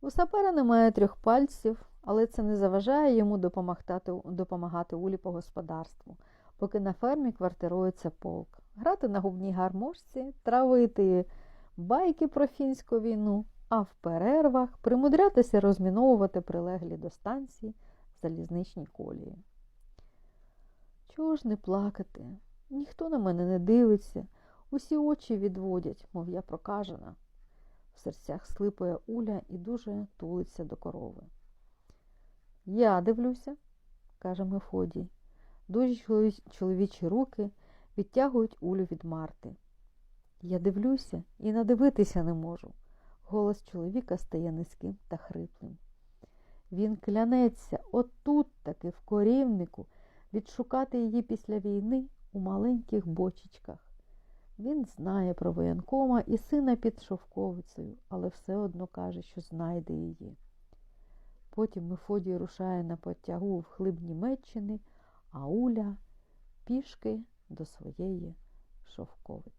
У сапера немає трьох пальців, але це не заважає йому допомагати, Улі по господарству, поки на фермі квартирується полк, грати на губній гармошці, травити байки про фінську війну, а в перервах примудрятися розміновувати прилеглі до станції залізничні колії. Чого ж не плакати? Ніхто на мене не дивиться, усі очі відводять, мов я прокажена. В серцях слипує Уля і дуже тулиться до корови. Я дивлюся, каже Мефодій. Дуже чоловічі руки відтягують Улю від Марти. Я дивлюся і надивитися не можу. Голос чоловіка стає низьким та хриплим. Він клянеться отут таки в корівнику відшукати її після війни у маленьких бочечках. Він знає про воєнкома і сина під шовковицею, але все одно каже, що знайде її. Потім Мефодій рушає на потягу в хлиб Німеччини, а Уля пішки до своєї шовковиці.